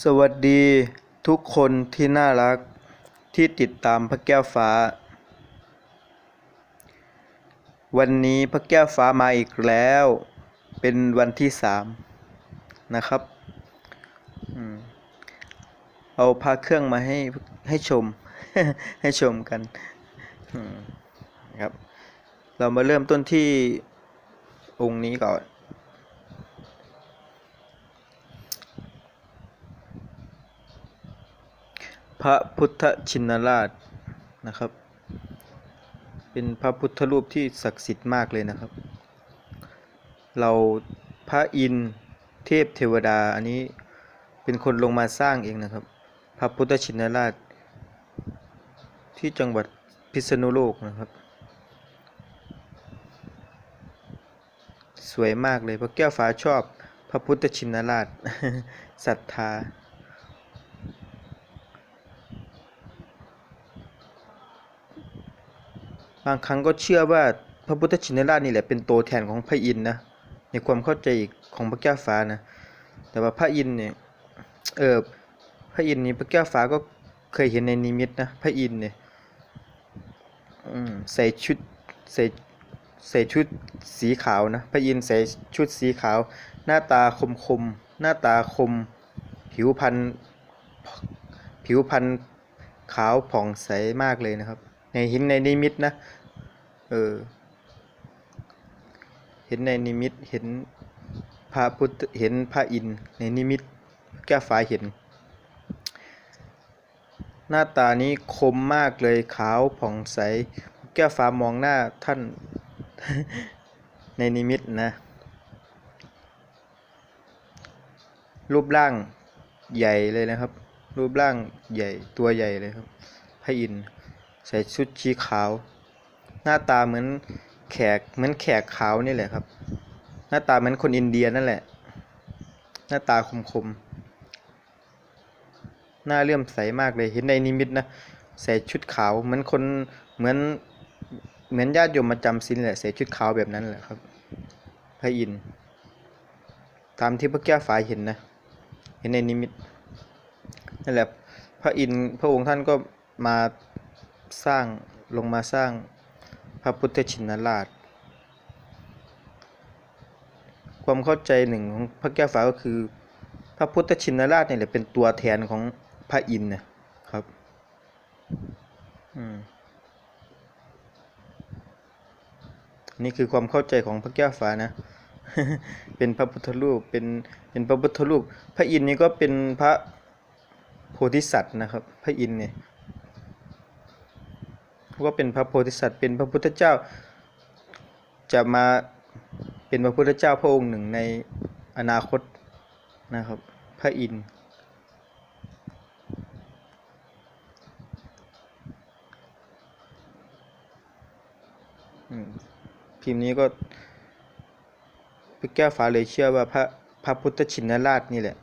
สวัสดีทุกคนที่น่ารักที่ติดตามพระแก้วฟ้า วันนี้พระแก้วฟ้ามาอีกแล้ว เป็นวันที่สามนะครับเอาพาเครื่องมาให้ให้ชม ให้ชมกันครับ เรามาเริ่มต้นที่องค์นี้ก่อน พระพุทธชินราชนะครับ เป็นพระพุทธรูปที่ศักดิ์สิทธิ์มากเลยนะครับ เราพระอินเทพเทวดาอันนี้เป็นคนลงมาสร้างเองนะครับ พระพุทธชินราช ที่จังหวัดพิษณุโลกนะครับ สวยมากเลยพระแก้วฟ้าชอบพระพุทธชินราชศรัทธา บางครั้งก็เชื่อว่าพระพุทธชินราชนี่แหละเป็นตัวแทนของพระอินทร์นะในความเข้าใจของพระแก้วฟ้านะ แต่ว่าพระอินทร์เนี่ยเออพระอินทร์นี่พระแก้วฟ้าก็เคยเห็นในนิมิตนะพระอินทร์เนี่ยใส่ชุดใส่ใส่ชุดสีขาวนะพระอินทร์ใส่ชุดสีขาว หน้าตาคมคมหน้าตาคม ผิวพรรณผิวพรรณขาวผ่องใสมากเลยนะครับ ในเห็นในนิมิตนะ เออ เห็นในนิมิต เห็นพระพุทธ เห็นพระอินในนิมิตแก้วฟ้าเห็น หน้าตานี้คมมากเลยขาวผ่องใส แก้วฟ้ามองหน้าท่านในนิมิตนะ รูปร่างใหญ่เลยนะครับ รูปร่างใหญ่ตัวใหญ่เลยครับพระอินทร์ ใส่ชุดชีขาว หน้าตาเหมือนแขกเหมือนแขกขาวนี่แหละครับ หน้าตาเหมือนคนอินเดียนั่นแหละ หน้าตาคมๆหน้าเลื่อมใสมากเลยเห็นในนิมิตนะใส่ชุดขาวเหมือนคนเหมือนเหมือนญาติโยมมาจำศีลแหละใส่ชุดขาวแบบนั้นแหละครับ พระอินทร์ตามที่พระแก้วฟ้าเห็นนะ เห็นในนิมิตนั่นแหละพระอินทร์พระองค์ท่านก็มา สร้างลงมาสร้างพระพุทธชินราช ความเข้าใจหนึ่งของพระแก้วฟ้าก็คือ พระพุทธชินราชเนี่ยแหละเป็นตัวแทนของพระอินทร์นะครับอืมนี่คือความเข้าใจของพระแก้วฟ้านะ เป็นพระพุทธรูป เป็น เป็นพระพุทธรูป พระอินทร์นี่ก็เป็นพระโพธิสัตว์นะครับ พระอินทร์เนี่ย ก็เป็นพระโพธิสัตว์ เป็นพระพุทธเจ้า จะมาเป็นพระพุทธเจ้าพระองค์หนึ่งในอนาคตนะครับ พระอินทร์พิมพ์นี้ก็พระแก้วฟ้าเลยเชื่อว่าพระพระพุทธชินราชนี่แหละ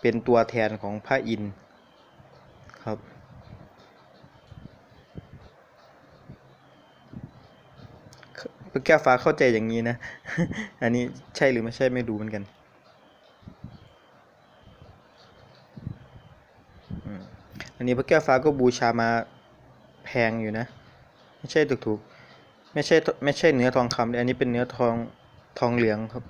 เป็นตัวแทนของพระอินทร์ครับ พระแก้วฟ้าเข้าใจอย่างนี้นะ อันนี้ใช่หรือไม่ใช่ไม่รู้เหมือนกันอันนี้พระแก้วฟ้าก็บูชามาแพงอยู่นะ ไม่ใช่ถูกๆไม่ใช่ไม่ใช่เนื้อทองคำอันนี้เป็นเนื้อทองทองเหลืองครับ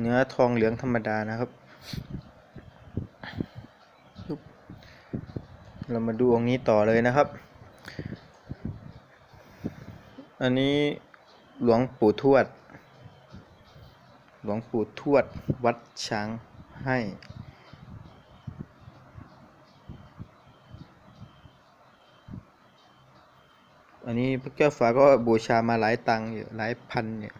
เนื้อทองเหลืองธรรมดานะครับเรามาดูองค์นี้ต่อเลยนะครับ อันนี้หลวงปู่ทวด หลวงปู่ทวดวัดช้างให้ อันนี้พระแก้วฟ้าก็บูชามาหลายตังค์อยู่หลายพันเนี่ย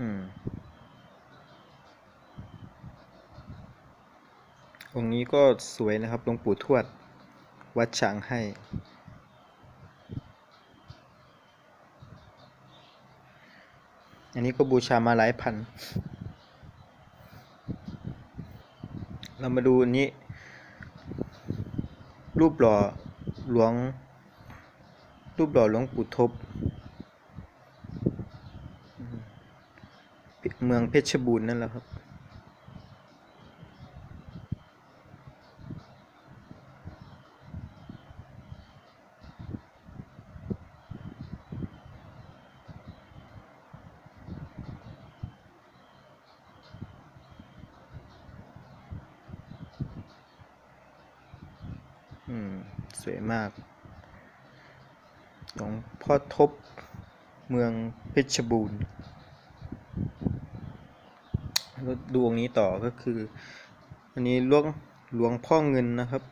องค์นี้ก็สวยนะครับหลวงปู่ทวด วัดฉางให้ อันนี้ก็บูชามาหลายพัน เรามาดูอันนี้ รูปหล่อหลวง รูปหล่อหลวงปู่ทบ เมืองเพชรบูรณ์นั่นแหละครับ อืม สวยมากหลวงพ่อทบเมืองเพชรบูรณ์ ดวงนี้ต่อก็คือ อันนี้หลวงหลวงพ่อเงินนะครับ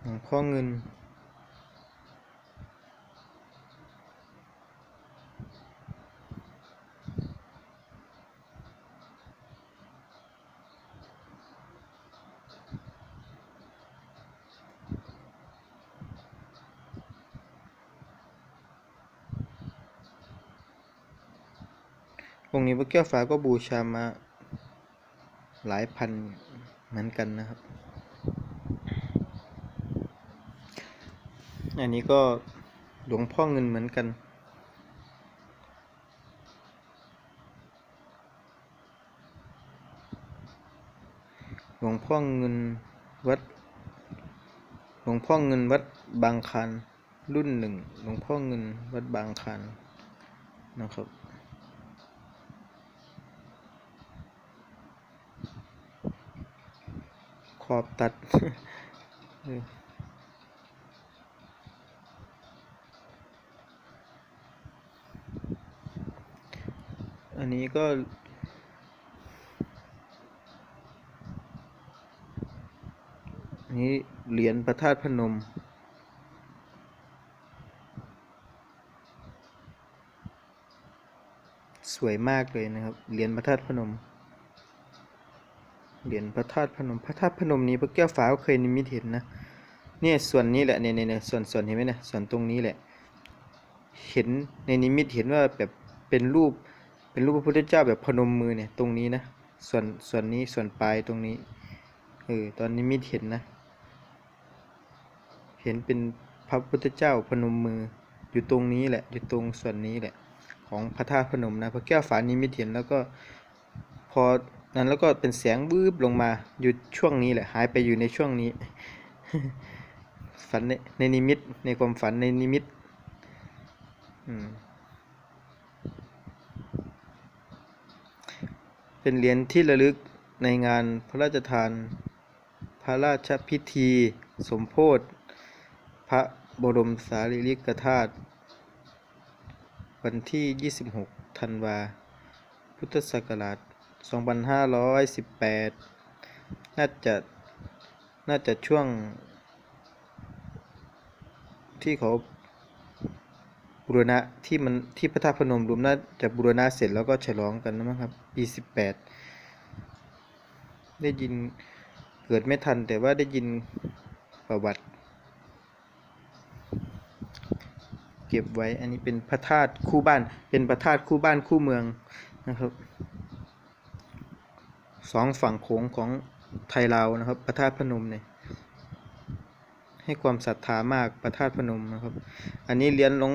หลวงพ่อเงิน องค์นี้พระแก้วฟ้าก็บูชามาหลายพันเหมือนกันนะครับ อันนี้ก็หลวงพ่อเงินเหมือนกัน หลวงพ่อเงินวัด หลวงพ่อเงินวัดบางคันรุ่นหนึ่ง หลวงพ่อเงินวัดบางคันนะครับ อบตัดอันนี้ก็นนี้เหรียญพระธาตุพนม สวยมากเลยนะครับ เหรียญพระธาตุพนม เหรียญพระธาตุพนม พระธาตุพนมนี้พระแก้วฟ้าก็เคยนิมิตเห็นนะ เนี่ยส่วนนี้แหละเนี่ยเนี่ยส่วนส่วนเห็นไหมเนี่ยส่วนตรงนี้แหละ เห็นในนิมิตเห็นว่าแบบเป็นรูปเป็นรูปพระพุทธเจ้าแบบพนมมือเนี่ยตรงนี้นะ ส่วนส่วนนี้ส่วนปลายตรงนี้ เออตอนนิมิตเห็นนะ เห็นเป็นพระพุทธเจ้าพนมมืออยู่ตรงนี้แหละ อยู่ตรงส่วนนี้แหละ ของพระธาตุพนมนะพระแก้วฝานิมิตเห็นแล้วก็พอ นั้นแล้วก็เป็นแสงวืบลงมาอยู่ช่วงนี้แหละหายไปอยู่ในช่วงนี้ ฝันในในนิมิตในความฝันในนิมิตเป็นเหรียญที่ระลึกในงานพระราชทาน พระราชพิธี สมโพธิพระบรมสารีริกธาตุวันที่ 26 ธันวา พุทธศักราช 2518 น่าจะ น่าจะช่วง ที่เขาบูรณะที่มันที่พระธาตุพนมรวมน่าจะบูรณะเสร็จแล้วก็ฉลองกันนะมั้งครับ ปีสิบแปดได้ยินเกิดไม่ทันแต่ว่าได้ยินประวัติ เก็บไว้อันนี้เป็นพระธาตุคู่บ้านเป็นพระธาตุคู่บ้านคู่เมืองนะครับ สองฝั่งโขงของไทยลาวนะครับพระธาตุพนมเนี่ยให้ความศรัทธามากพระธาตุพนมนะครับ อันนี้เรียญหลง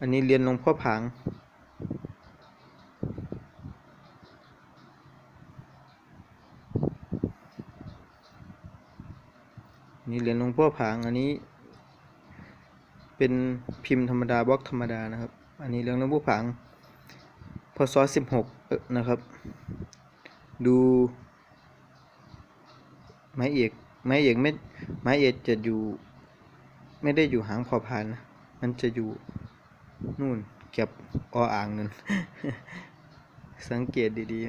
อันนี้เรียญหลงพ่อผางนี่เหรียญหลวงพ่อผางอันนี้ เป็นพิมพ์ธรรมดาบล็อกธรรมดานะครับ อันนี้เรียญหลวงพ่อผางพศสิบหกนะครับ ดูไม้เอกไม้เอกไม่ไม้เอกจะอยู่ ไม่ได้อยู่หางพอพานนะมันจะอยู่นู่นเก็บออ่างนั่นสังเกตดีๆ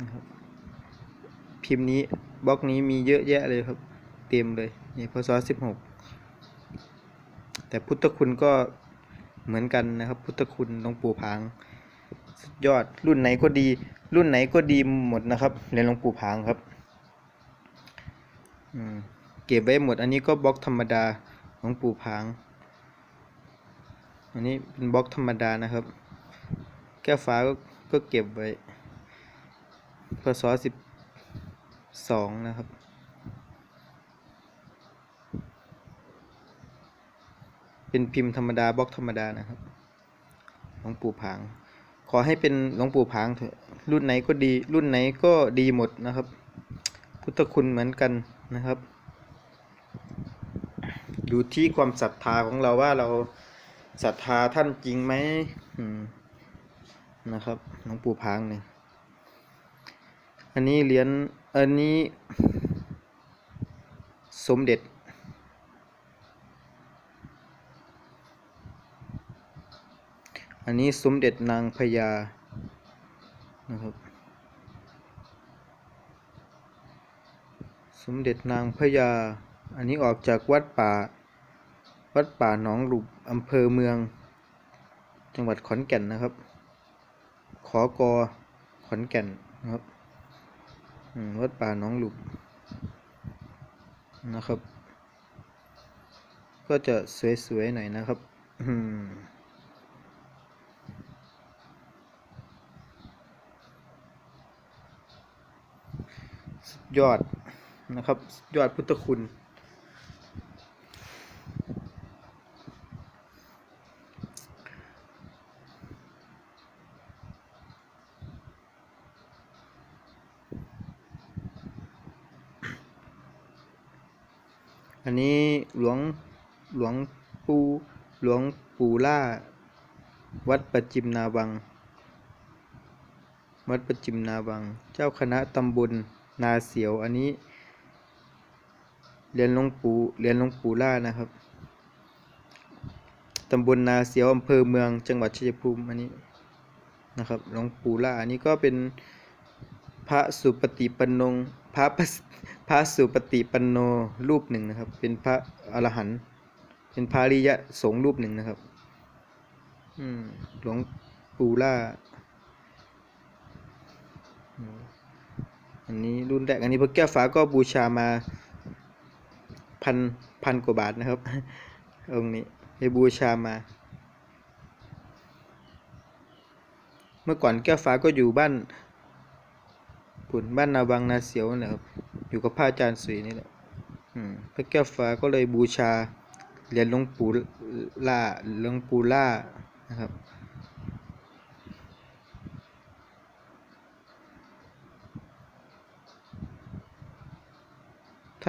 นะครับพิมพ์นี้บล็อกนี้มีเยอะแยะเลยครับ เต็มเลยนี่พศสิบหก แต่พุทธคุณก็เหมือนกันนะครับ พุทธคุณหลวงปู่ผาง สุดยอดรุ่นไหนก็ดี รุ่นไหนก็ดีหมดนะครับเรียญหลวงปู่ผางครับเก็บไว้หมด อันนี้ก็บล็อกธรรมดาหลวงปู่ผาง อันนี้เป็นบล็อกธรรมดานะครับ แก้วฟ้าก็ก็เก็บไว้พศสิบสองนะครับ เป็นพิมพ์ธรรมดาบล็อกธรรมดานะครับหลวงปู่ผาง ขอให้เป็นหลวงปู่ผางเถอะรุ่นไหนก็ดี รุ่นไหนก็ดีหมดนะครับ พุทธคุณเหมือนกันนะครับ อยู่ที่ความศรัทธาของเราว่าเราศรัทธาท่านจริงไหมนะครับหลวงปู่ผางเนี่ยอันนี้เหรียญอันนี้สมเด็จ อันนี้สมเด็จนางพญานะครับ สมเด็จนางพญา อันนี้ออกจากวัดป่า วัดป่าหนองหลุบอำเภอเมือง จังหวัดขอนแก่นนะครับ ขอกอขอนแก่นนะครับวัดป่าหนองหลุบนะครับ ก็จะสวยๆหน่อยนะครับ อืม สุด ยอดนะครับ ยอดพุทธคุณ อันนี้หลวงหลวงปูหลวงปู่ล่า วัดประจิมนาวัง วัดประจิมนาวัง เจ้าคณะตำบล นาเสียว อันนี้เรียนหลวงปู่เรียนหลวงปู่ล่านะครับ ตำบลนาเสียวอำเภอเมืองจังหวัดชัยภูมิอันนี้นะครับหลวงปู่ล่าอันนี้ก็เป็นพระสุปฏิปันนงพระพระสุปฏิปันโนรูปหนึ่งนะครับ เป็นพระอรหันต์เป็นพระริยะสงฆ์รูปหนึ่งนะครับ อืมหลวงปู่ล่า อันนี้รุ่นแรกอันนี้พระแก้วฟ้าก็บูชามาพันพันกว่าบาทนะครับ องค์นี้ไปบูชามา เมื่อก่อนแก้วฟ้าก็อยู่บ้านปุ่นบ้านนาวังนาเสียวนะครับอยู่กับพระอาจารย์สุยนี่แหละพระแก้วฟ้าก็เลยบูชาเหรียญหลวงปู่ล่าหลวงปู่ล่านะครับ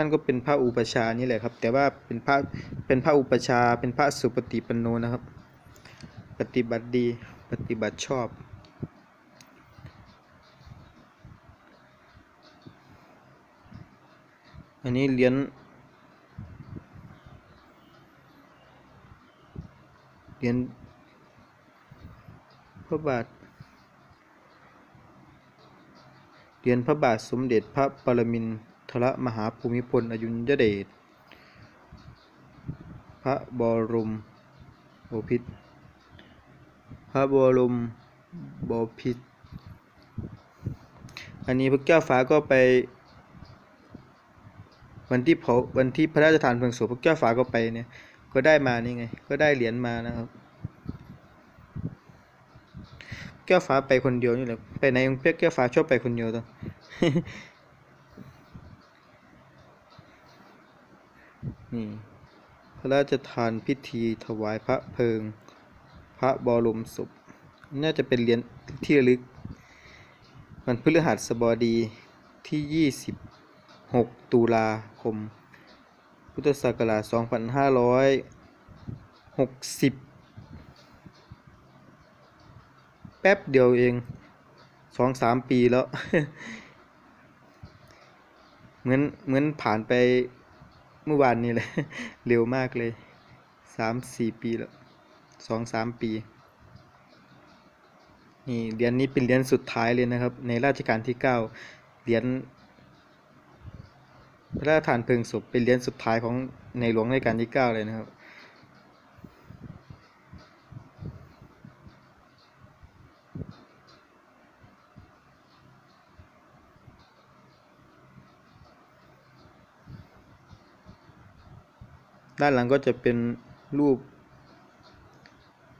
านก็เป็นพระอุปชานี่แหละครับ แต่ว่าเป็นพระเป็นพระอุปชาเป็นพระสุปฏิปันโนนะครับ ปฏิบัติดีปฏิบัติชอบ อันนี้เหรียญเหรียญพระบาทเหรียญพระบาทสมเด็จพระปรมินทร ทรมหาภูมิพลอดุลยเดช พระบรมโอพิษพระบรมบพิตรอันนี้พระแก้วฟ้าก็ไป วันที่เผาวันที่พระราชทานเพลิงศพพระแก้วฟ้าก็ไปเนี่ย ก็ได้มานี่ไง ก็ได้เหรียญมานะครับ แก้วฟ้าไปคนเดียวนี่แหละ ไปไหนเพียแก้วฟ้าชอบไปคนเดียวตัว นี่พระราชทานพิธีถวายพระเพลิง พระบรมศพ น่าจะเป็นเหรียญที่ระลึก วันพฤหัสบดีที่ 26 ตุลาคม พุทธศักราช 2560 แป๊บเดียวเอง 2-3 ปีแล้ว เหมือนเหมือนผ่านไป เมื่อวานนี้เลยเร็วมากเลยสามสี่ปีแล้วสองสามปี นี่เหรียญนี้เป็นเหรียญสุดท้ายเลยนะครับ ในราชการที่เก้าเหรียญพระราชทานเพลิงศพเป็นเหรียญสุดท้ายของในหลวงรัชการที่เก้าเลยนะครับ ด้านหลังก็จะเป็นรูป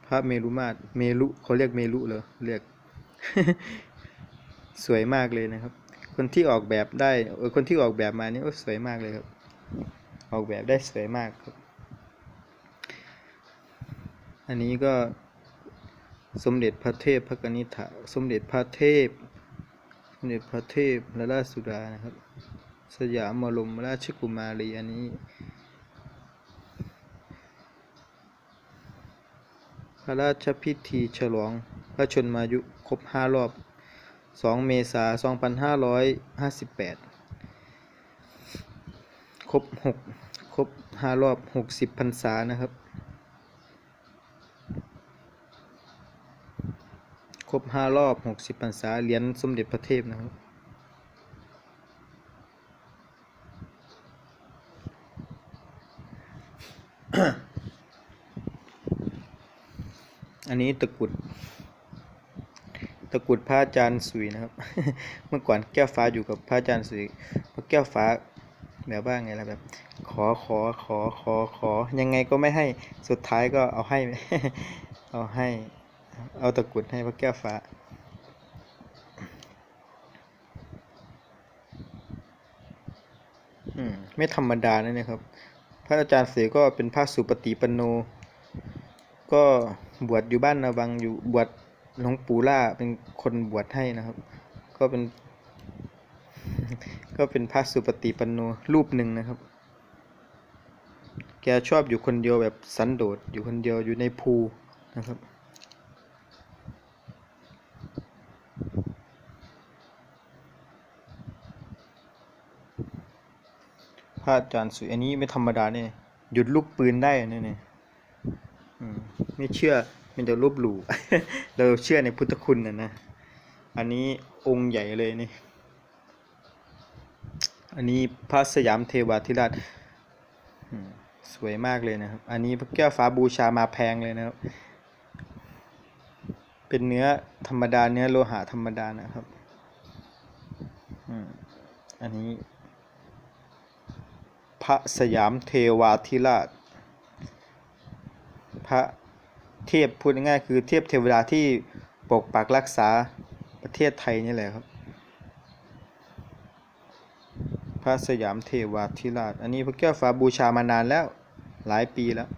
พระเมรุมาตรเมรุเขาเรียกเมรุเหรอเรียก สวยมากเลยนะครับ คนที่ออกแบบได้เออคนที่ออกแบบมานี่โอ้สวยมากเลยครับ ออกแบบได้สวยมากครับ อันนี้ก็สมเด็จพระเทพพระกนิษฐาสมเด็จพระเทพสมเด็จพระเทพและราชสุดานะครับ สยามบรมราชกุมารีอันนี้ ระราชพิธีฉลอง พระชนมายุครบ5รอบ 2 เมษายน 2558 ครบ 6 ครบ5รอบ 60พรรษานะครับ ครบ5รอบ 60พรรษา เหรียญสมเด็จพระเทพนะครับ อันนี้ตะกุด ตะกุดพระอาจารย์สุยนะครับ เมื่อก่อนแก้วฟ้าอยู่กับพระอาจารย์สุยพระแก้วฟ้าแบบว่าไงล่ะแบบ ขอขอขอขอขอ ยังไงก็ไม่ให้สุดท้ายก็เอาให้ เอาให้ เอาตะกุดให้พระแก้วฟ้าอืมไม่ธรรมดานะเนี่ยครับ พระอาจารย์เสก็เป็นพระสุปฏิปันโน ก็ บวชอยู่บ้านนาวังอยู่บวชหลวงปู่ล่าเป็นคนบวชให้นะครับ ก็เป็น ก็เป็นพระสุปฏิปันโนรูปหนึ่งนะครับ แกชอบอยู่คนเดียวแบบสันโดษอยู่คนเดียวอยู่ในภูนะครับพระอาจารย์สุอันนี้ไม่ธรรมดาเนี่ยหยุดลูกปืนได้เนี่ยเนี่ย ไม่เชื่อมันจะลบหลู่ เราเชื่อในพุทธคุณนะนะ อันนี้องค์ใหญ่เลยนี่ อันนี้พระสยามเทวาธิราชสวยมากเลยนะครับ อันนี้พระแก้วฟ้าบูชามาแพงเลยนะครับ เป็นเนื้อธรรมดาเนื้อโลหะธรรมดานะครับ อันนี้ พระสยามเทวาธิราช พระ เทพพูดง่ายๆคือเทพเทวดาที่ปกปักรักษาประเทศไทยนี่แหละครับ พระสยามเทวาธิราช อันนี้พระแก้วฟ้าบูชามานานแล้วหลายปีแล้ว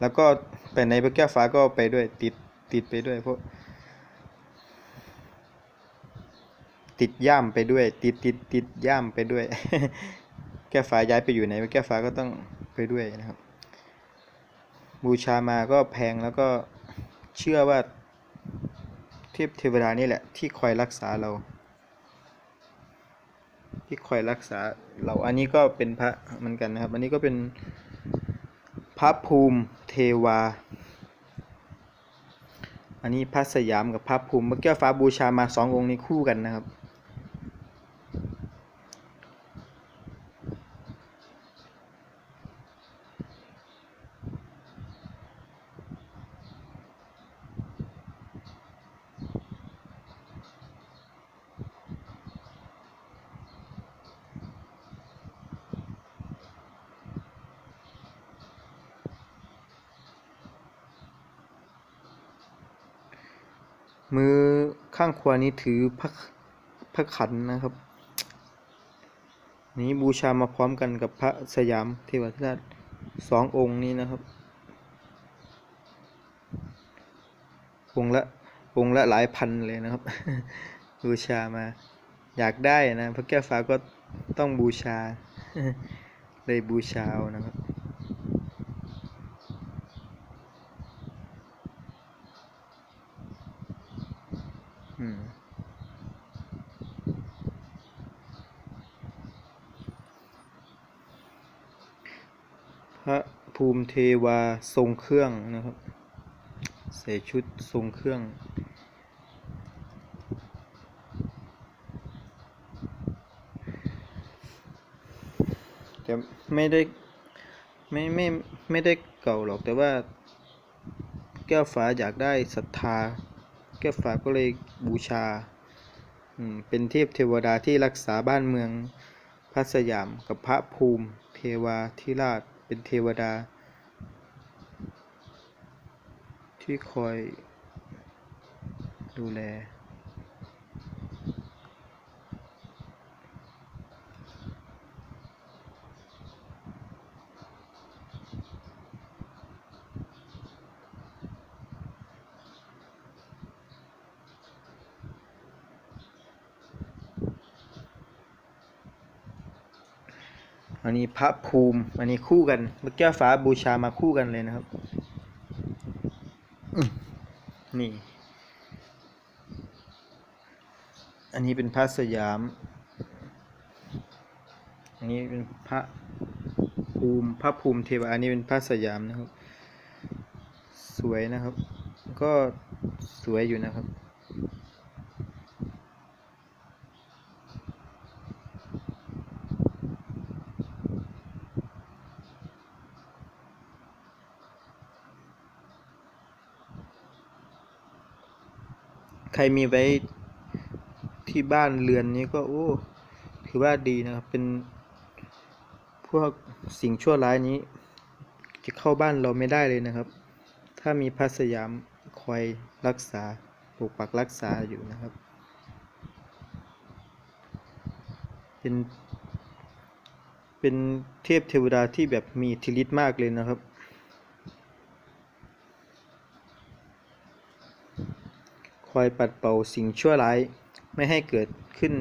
แล้วก็ไปในพระแก้วฟ้าก็ไปด้วยติดติดไปด้วยเพราะติดย่ามไปด้วย ติดติดติดย่ามไปด้วย แก้วฟ้าย้ายไปอยู่ไหนแก้วฟ้าก็ต้องไปด้วยนะครับ บูชามาก็แพงแล้วก็เชื่อว่าเทพเทวดานี่แหละที่คอยรักษาเรา ที่คอยรักษาเราอันนี้ก็เป็นพระเหมือนกันนะครับ อันนี้ก็เป็นพระภูมิเทวา อันนี้พระสยามกับพระภูมิเมื่อกี้ฟ้าบูชามาสององค์นี้คู่กันนะครับ มือข้างขวานี้ถือพระพระขันนะครับ นี้บูชามาพร้อมกันกับพระสยามเทวทิราชสององค์นี้นะครับ องค์ละองค์ละหลายพันเลยนะครับ บูชามา อยากได้นะ พระแก้วฟ้าก็ต้องบูชาเลยบูชาเอานะครับ อืม พระ ภูมิเทวาทรงเครื่องนะครับ ใส่ชุดทรงเครื่องอไม่ได้ไม่ไม่ไม่ได้เก่าหรอกแต่ว่าแก้วฟ้าอยากได้ศรัทธา แก้วฟ้าก็เลยบูชาเป็นเทพเทวดาที่รักษาบ้านเมืองพระสยามกับพระภูมิ เทวาธิราช เป็นเทวดา ที่คอยดูแล อันนี้พระภูมิ อันนี้คู่กันเมื่อกี้ฟ้าบูชามาคู่กันเลยนะครับ นี่ อันนี้เป็นพระสยาม อันนี้เป็นพระภูมิ พระภูมิเทวาอันนี้เป็นพระสยามนะครับ สวยนะครับ ก็สวยอยู่นะครับ รมีไว้ที่บ้านเรือนนี้ก็โอ้ถือว่าดีนะครับ เป็นพวกสิ่งชั่วร้ายนี้ จะเข้าบ้านเราไม่ได้เลยนะครับ ถ้ามีพระสยามคอยรักษาปกปักรักษาอยู่นะครับ เป็นเป็นเทพเทวดาที่แบบมีอิทธิฤทธิ์มากเลยนะครับ ค อยปัดเป่าสิ่งชั่วร้าย ไม่ให้เกิดขึ้น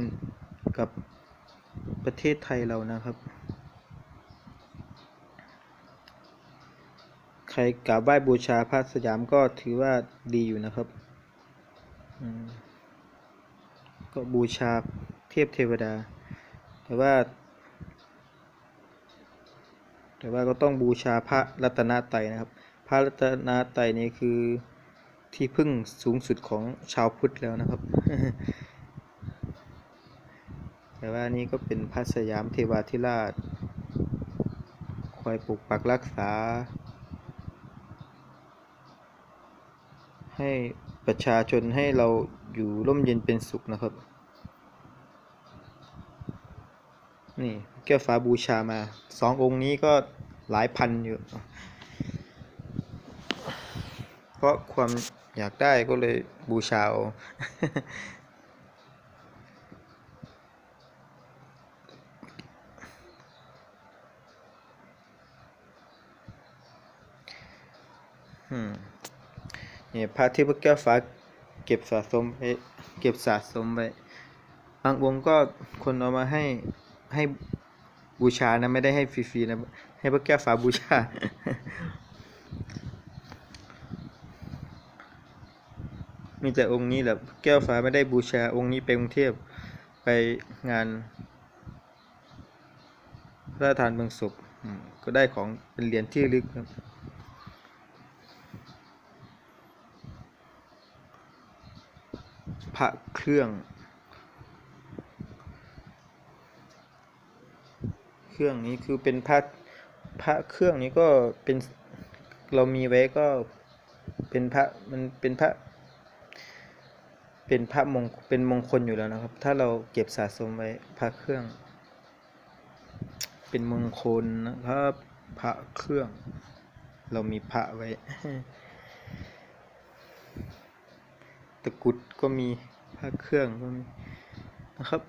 กับประเทศไทยเรานะครับ ใครกราบไหว้บูชาพระสยามก็ถือว่าดีอยู่นะครับก็บูชาเทพเทวดา แต่ว่า แต่ว่าก็ต้องบูชาพระรัตนตรัยนะครับ พระรัตนตรัยนี้คือ ที่พึ่งสูงสุดของชาวพุทธแล้วนะครับ แต่ว่านี่ก็เป็นพระสยามเทวาธิราช คอยปกปักรักษา ให้ประชาชนให้เราอยู่ร่มเย็นเป็นสุขนะครับ นี่แก้วฟ้าบูชามาสององค์นี้ก็หลายพันอยู่ เพราะความอยากได้ก็เลยบูชาเอาอืมนี่ยพระที่พระแก้วฟ้าเก็บสะสมไว้เก็บสะสมไว้บางองค์ก็คนเอามาให้ให้บูชานะไม่ได้ให้ฟรีๆนะให้พระแก้วฟ้าบูชา มีแต่องค์นี้แหละแก้วฟ้าไม่ได้บูชาองค์นี้ไปกรุงเทพไปงานพระทานเมืองศพก็ได้ของเป็นเหรียญที่ระลึกครับพระเครื่อง เครื่องนี้คือเป็นพระพระเครื่องนี้ก็เป็นเรามีไว้ก็เป็นพระมันเป็นพระ เป็นพระมงเป็นมงคลอยู่แล้วนะครับ ถ้าเราเก็บสะสมไว้พระเครื่อง เป็นมงคลนะครับพระเครื่อง เรามีพระไว้ ตะกุดก็มีพระเครื่องก็มีนะครับ